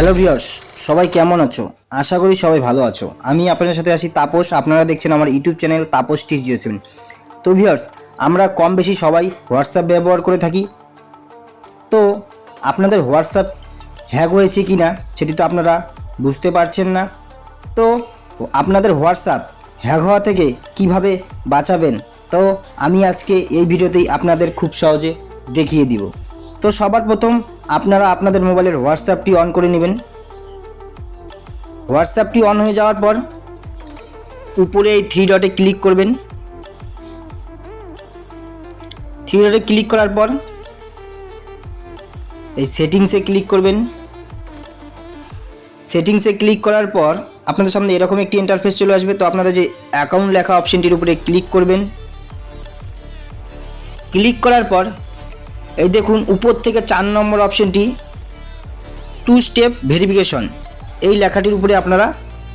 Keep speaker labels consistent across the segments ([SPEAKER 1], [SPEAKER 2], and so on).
[SPEAKER 1] Hello viewers, সবাই কেমন আছো? আশা করি সবাই ভালো আছো। আমি আপনাদের সাথে আছি তাপস, আপনারা দেখছেন আমার YouTube channel Tapas T G O seven. তো ভিউয়ার্স, আমরা কম বেশি সবাই হোয়াটসঅ্যাপ ব্যবহার করে থাকি। তো আপনাদের হোয়াটসঅ্যাপ হ্যাক হয়েছে কি না সেটি তো আপনারা বুঝতে পারছেন না। তো আপনাদের হোয়াটসঅ্যাপ হ্যাক হওয়া থেকে কীভাবে বাঁচাবেন, তো আমি আজকে এই ভিডিওতেই আপনাদের খুব সহজে দেখিয়ে দিব। তো সবার প্রথম আপনারা আপনাদের মোবাইলের হোয়াটসঅ্যাপটি অন করে নেবেন। হোয়াটসঅ্যাপটি অন হয়ে যাওয়ার পর উপরে এই থ্রি ডটে ক্লিক করবেন। থ্রি ডটে ক্লিক করার পর এই সেটিংসে ক্লিক করবেন। সেটিংসে ক্লিক করার পর আপনাদের সামনে এরকম একটি ইন্টারফেস চলে আসবে। তো আপনারা যে অ্যাকাউন্ট লেখা অপশনটির উপরে ক্লিক করবেন। ক্লিক করার পর এই দেখুন উপর থেকে চার নম্বর অপশনটি টু স্টেপ ভেরিফিকেশন এই লেখাটির উপরে আপনারা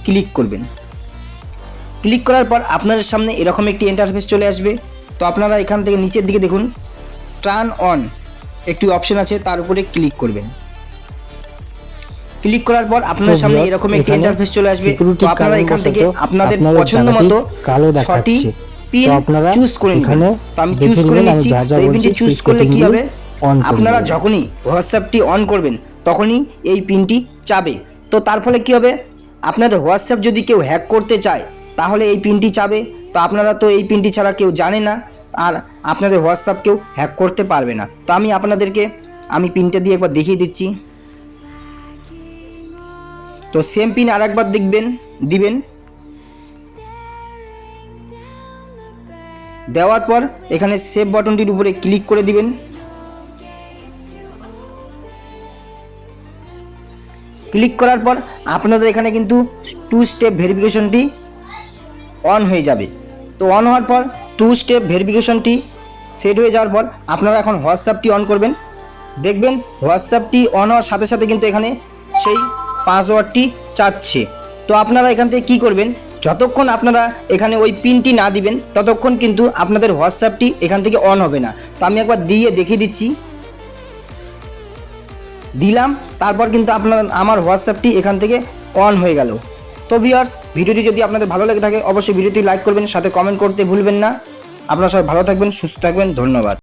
[SPEAKER 1] ক্লিক করবেন। ক্লিক করার পর আপনাদের সামনে এরকম একটি ইন্টারফেস চলে আসবে। তো আপনারা এখান থেকে নিচের দিকে দেখুন টার্ন অন একটি অপশন আছে তার উপরে ক্লিক করবেন। ক্লিক করার পর আপনাদের
[SPEAKER 2] তো
[SPEAKER 1] সামনে এরকম একটি ইন্টারফেস চলে আসবে। তো আপনারা এখান থেকে আপনাদের পছন্দ মতো
[SPEAKER 2] কালো দেখাচ্ছে।
[SPEAKER 1] পিন চুজ করে
[SPEAKER 2] এখানে
[SPEAKER 1] তো আমি চুজ করে নিচ্ছি। তো এই পিনটি চুজ করলে কি হবে? আপনারা যখনই হোয়াটসঅ্যাপটি অন করবেন তখনই এই পিনটি চাবে। তো তার ফলে কি হবে? আপনাদের হোয়াটসঅ্যাপ যদি কেউ হ্যাক করতে চায় তাহলে এই পিনটি চাবে। তো আপনারা তো এই পিনটি ছাড়া কেউ জানে না আর আপনাদের হোয়াটসঅ্যাপ কেউ হ্যাক করতে পারবে না। তো আমি আপনাদেরকে আমি পিনটা দিয়ে একবার দেখিয়ে দিচ্ছি। তো সেম পিন আরেকবার দেখবেন দিবেন। দেওয়ার পর এখানে সেভ বাটনটির উপরে ক্লিক করে দিবেন। ক্লিক করার পর আপনাদের এখানে কিন্তু টু স্টেপ ভেরিফিকেশনটি অন হয়ে যাবে। তো অন হওয়ার পর টু স্টেপ ভেরিফিকেশনটি সেট হয়ে যাওয়ার পর আপনারা এখন হোয়াটসঅ্যাপটি অন করবেন। দেখবেন হোয়াটসঅ্যাপটি অন হওয়ার সাথে সাথে কিন্তু এখানে সেই পাসওয়ার্ডটি চাচ্ছে। তো আপনারা এখান থেকে কী করবেন? যতক্ষণ আপনারা এখানে ওই পিনটি না দিবেন, ততক্ষণ কিন্তু আপনাদের হোয়াটসঅ্যাপটি এখান থেকে অন হবে না। তো আমি একবার দিয়ে দেখিয়ে দিচ্ছি। দিলাম, তারপর কিন্তু আপনার, আমার হোয়াটসঅ্যাপটি এখান থেকে অন হয়ে গেল। তো ভিউয়ার্স, ভিডিওটি যদি আপনাদের ভালো লেগে থাকে, অবশ্যই ভিডিওটি লাইক করবেন, সাথে কমেন্ট করতে ভুলবেন না। আপনারা সবাই ভালো থাকবেন, সুস্থ থাকবেন, ধন্যবাদ।